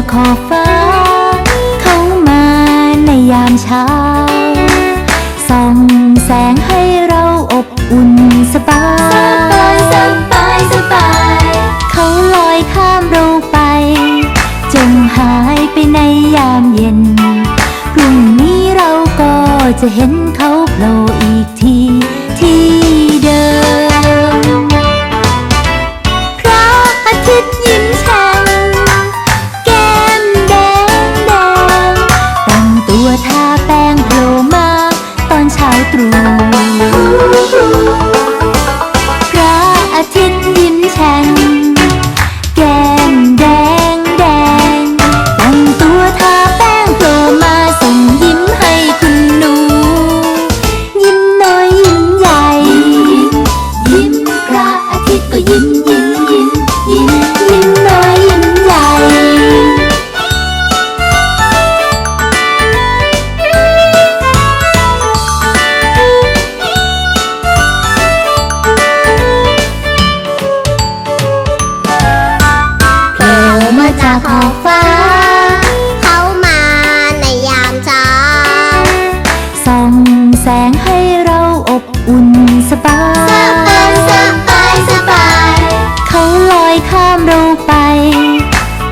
ากขอบฟ้า เข้ามาในยามเช้า ส่องแสงให้เราอบอุ่นสบาย สบาย สบาย เขาลอยข้ามเราไป จงหายไปในยามเย็น พรุ่งนี้เราก็จะเห็นเขาโผล่ ตัวทาแป้งโผล่มา ตอนเช้าตรู่ งให้เราอบอุ่นสบาสบายยสบาย สบาย เขาลอยข้ามเราไป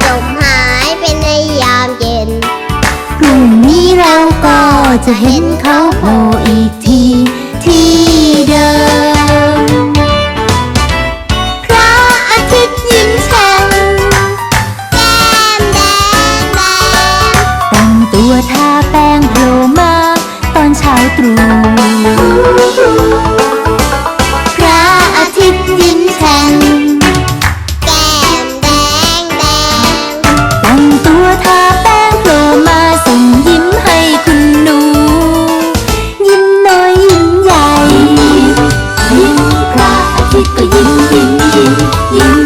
จมหายไปในยามเย็น พรุ่งนี้เราก็จะเห็นเขาโผล่อีกทีที่ พระอาทิตย์ยิ้มแฉ่งแก้มแดงแดงแต่งตัวทาแป้งโผล่มาส่งยิ้มให้คุณหนู ยิ้มน้อยยิ้มใหญ่ ยิ้มพระอาทิตย์ก็ยิ้มยิ้มยิ้มยิ้ม